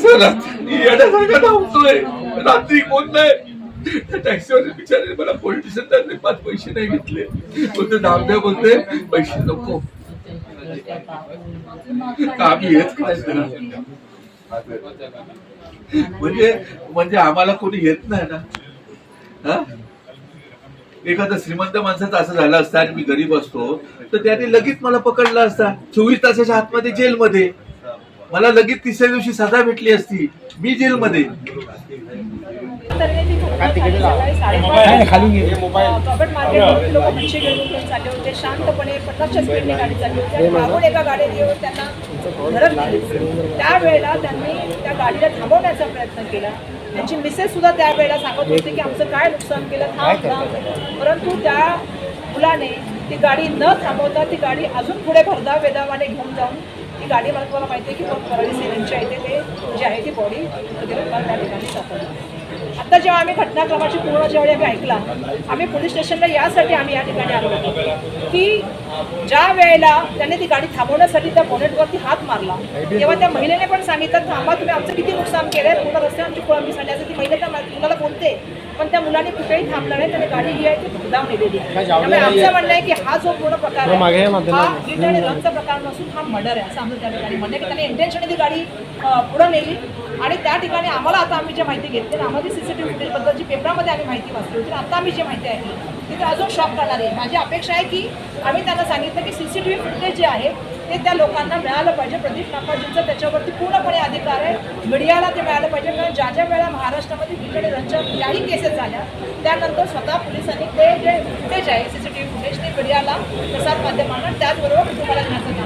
येण्यासारखा धावतोय रात्री कोण नाही. टॅक्सीवर बिचारे मला पोलीस त्यांनी पाच पैसे नाही. घेतले बोलते दामद्या बोलते पैसे नको आम्ही हेच करायचं म्हणजे म्हणजे आम्हाला कोणी येत नाही ना. हा? एखादा श्रीमंत माणसाचं असं झालं असतं आणि मी गरीब असतो. तर त्याने लगेच मला पकडलं असता. चोवीस तासाच्या आतमध्ये जेलमध्ये. मला लगेच तिसऱ्या दिवशी सजा भेटली असती. मी जेलमध्ये. लोक घेऊन चालले होते. शांतपणे पन्नासच्या स्पीडने गाडी चालली होती. आणि मागून एका गाडीने येऊन त्यांना धडक त्यावेळेला त्यांनी त्या गाडीला थांबवण्याचा प्रयत्न केला. त्यांची मिसेस सुद्धा त्यावेळेला सांगत होती की आमचं काय नुकसान केलं थांब थांब. परंतु त्या मुलाने ती गाडी न थांबवता ती गाडी अजून पुढे भरधाव वेदावाने घेऊन जाऊन ती गाडी मला तुम्हाला माहिती आहे की परळी सेनेच्या इथे ते जी आहे ती बॉडी वगैरे त्या ठिकाणी सापडली. आता जेव्हा आम्ही घटनाक्रमाची पूर्ण जेवढी आम्ही ऐकला आम्ही पोलीस स्टेशनला यासाठी आम्ही या ठिकाणी आलो होतो. की ज्या वेळेला त्याने ती गाडी थांबवण्यासाठी त्या बोनेटवरती हात मारला तेव्हा त्या महिलेने पण सांगितलं थांबा तुम्ही आमचं किती नुकसान केलंय पूर्ण रस्त्यावरची कोळंबी झाली असं ती महिला त्या मुलाला बोलते पण त्या मुलाने कुठेही थांबलं नाही त्याने गाडी जी आहे ती भगदाव नेलेली आहे. त्यामुळे आमचं म्हणणं आहे की हा जो पूर्ण प्रकार आहे हा हिट आणि रनचा प्रकार नसून हा मर्डर आहे असं आमचं त्या ठिकाणी म्हणणं की त्याने इंटेन्शनने ती गाडी पुढं नेली. आणि त्या ठिकाणी आम्हाला आता आम्ही जे माहिती घेतली ना आम्हाला सीसीटीव्ही फुटेजबद्दल जी पेपरामध्ये आम्ही माहिती वाचली होती. आता आम्ही जी माहिती आहे ती तर अजून शॉक करणार आहे. माझी अपेक्षा आहे की आम्ही त्यांना सांगितलं की C C T V footage जे आहे ते त्या लोकांना मिळालं पाहिजे. प्रदीप नापाजींचं त्याच्यावरती पूर्णपणे अधिकार आहे. मीडियाला ते मिळालं पाहिजे. कारण ज्या ज्या वेळा महाराष्ट्रामध्ये हिट रंजक ज्याही केसेस झाल्या त्यानंतर स्वतः पोलिसांनी ते जे फुटेज आहे सी सी फुटेज ते मीडियाला प्रसार माध्यमांना त्याचबरोबर कुटुंबाला घ्यायचं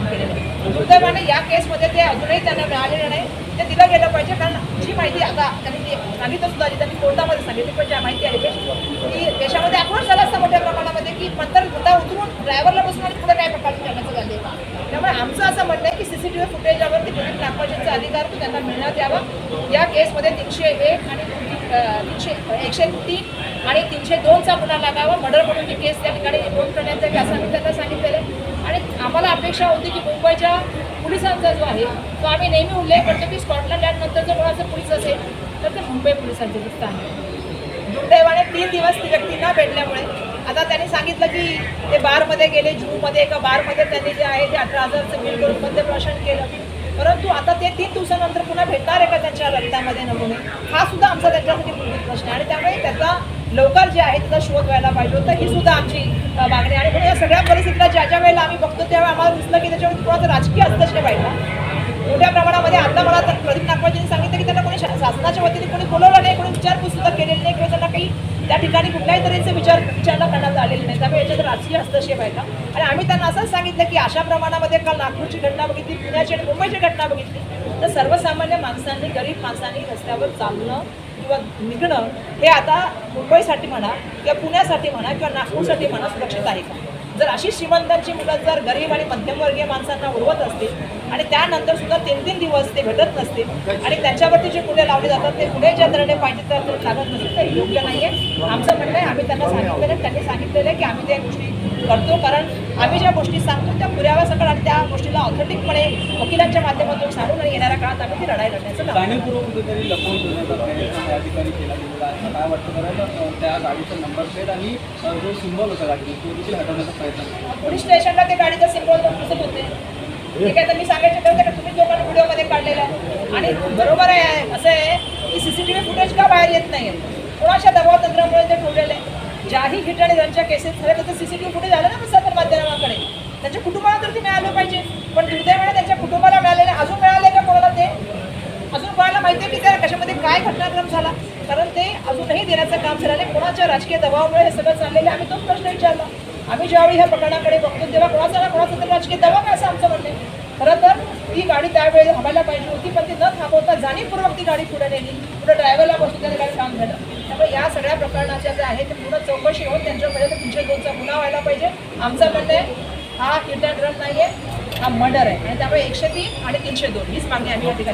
दुर्दैवाने या केसमध्ये ते अजूनही त्यांना मिळालेलं नाही. ते दिलं गेलं पाहिजे कारण जी माहिती आता त्यांनी सांगितलं सुद्धा जी त्यांनी कोर्टामध्ये सांगितली पण ज्या माहिती आली की देशामध्ये अफोर्ड झालं असतं मोठ्या प्रमाणामध्ये की नंतर मुद्दा उतरून ड्रायव्हरला बसून आणि पुढे काय प्रकार करण्याचं झाले त्यामुळे आमचं असं म्हणणं आहे की सी सी टी व्ही फुटेजवरती विविध नागपाजींचा अधिकार त्यांना मिळण्यात यावा. या केसमध्ये तीनशे एक आणि तीनशे एकशे तीन आणि तीनशे दोनचा गुन्हा लागावा. मर्डर म्हणून ती केस त्या ठिकाणी नोंद करण्यात यावी असं आम्ही त्यांना सांगितलेलं आहे. आम्हाला अपेक्षा होती की मुंबईच्या पोलिसांचा जो आहे तो आम्ही नेहमी उल्लेख करतो की स्कॉटलंड यार्डनंतर जर कोणाचं पोलीस असेल तर ते मुंबई पोलिसांचे दिसत आहे. दुर्दैवाने तीन दिवस ती व्यक्ती न भेटल्यामुळे आता त्यांनी सांगितलं की ते बारमध्ये गेले जूमध्ये एका बारमध्ये त्यांनी जे आहे ते अठरा हजारचं बिल करून प्रशन केलं. परंतु आता ते तीन दिवसानंतर पुन्हा भेटणार आहे का त्यांच्या रक्तामध्ये नमुने हा सुद्धा आमचा त्यांच्यासाठी मूलभूत प्रश्न आहे. आणि त्यामुळे त्याचा लवकर जे आहे त्याचा शोध व्हायला पाहिजे होता. ही सुद्धा आमची मागणी आणि म्हणून या सगळ्या परिस्थितीला ज्या ज्या वेळेला आम्ही बघतो त्यावेळी आम्हाला दिसलं की त्याच्यावर थोडासा राजकीय हस्तक्षेप आहे मोठ्या प्रमाणामध्ये आता मला तर प्रदीप नागपाजींनी सांगितलं की त्यांना कोणी शा- शासनाच्या वतीने कोणी बोलवलं नाही कोणी विचारपूस सुद्धा केलेली नाही किंवा त्यांना काही त्या ठिकाणी कुठल्याही तऱ्हेचे विचार विचारणा करण्यात आलेले नाही. त्यामुळे याच्यात राजकीय हस्तक्षेप आहे का आणि आम्ही त्यांना असंच सांगितलं की अशा प्रमाणामध्ये काल नागपूरची घटना बघितली पुण्याची आणि मुंबईची घटना बघितली. तर सर्वसामान्य माणसांनी गरीब माणसांनी रस्त्यावर चालणं किंवा निघणं हे आता मुंबईसाठी म्हणा किंवा पुण्यासाठी म्हणा किंवा नागपूरसाठी म्हणा सुरक्षित आहे का? जर अशी श्रीमंतांची मुलं जर गरीब आणि मध्यमवर्गीय माणसांना उडवत असतील आणि त्यानंतर सुद्धा तीन तीन दिवस ते भेटत नसतील आणि त्यांच्यावरती जे गुन्हे लावले जातात ते गुन्हे ज्या दराने पाहिजे त्या लागत नसतील ते योग्य नाही आहे आमचं म्हणणं आहे आम्ही त्यांना सांगितलेलं आहे त्यांनी सांगितलेलं आहे की आम्ही त्या गोष्टी करतो. कारण आम्ही ज्या गोष्टी सांगतो त्या पुराव्यासकट आणि त्या गोष्टीला ऑथेंटिकपणे वकिलांच्या माध्यमातून सांगून आणि येणाऱ्या काळात आम्ही ती लढाई लढण्याचं पोलीस स्टेशनला ते गाडीचा सिम्बॉल दिसत होते. ठीक आहे तर मी सांगायचे ठरवते का तुम्ही लोकांना व्हिडिओमध्ये काढलेला आहे. आणि बरोबर आहे असं आहे की सीसीटीव्ही फुटेज का बाहेर येत नाही कोणाच्या दबाव तंत्रामुळे ते ठेवलेलं ज्याही हिट आणि रनच्या केसेस झाल्या त्याचं सीसीटीव्ही फुटेज आलं ना प्रसारण माध्यमाकडे. त्यांच्या कुटुंबाला तर ते मिळालं पाहिजे. पण दुर्दैवाने त्यांच्या कुटुंबाला मिळालेलं अजून मिळाले का कोणाला ते? अजून कोणाला माहिती आहे की त्या कशामध्ये काय घटनाक्रम झाला? कारण ते अजूनही देण्याचं काम झालं नाही. कोणाच्या राजकीय दबावामुळे हे सगळं चाललेलं आम्ही तोच प्रश्न विचारला. आम्ही ज्यावेळी ह्या प्रकरणाकडे बघतो तेव्हा कोणाचा ना कोणाचा तर राजकीय दबाव आहे असं आमचं म्हणणं आहे. खरं तर ती गाडी त्यावेळी थांबायला पाहिजे होती पण ती न थांबवता जाणीवपूर्वक ती गाडी पुढे नेली. पुढे ड्रायव्हरला बसून त्याने गाडी काम झालं. त्यामुळे या सगळ्या प्रकरणाच्या ज्या आहेत ते पूर्ण चौकशी होऊन त्यांच्यापर्यंत तीनशे दोनचा गुन्हा व्हायला पाहिजे. आमचं म्हणणं आहे हा हिट अँड रन नाही आहे हा मर्डर आहे. आणि त्यामुळे एकशे तीन आणि तीनशे दोन हीच मागणी आम्ही या ठिकाणी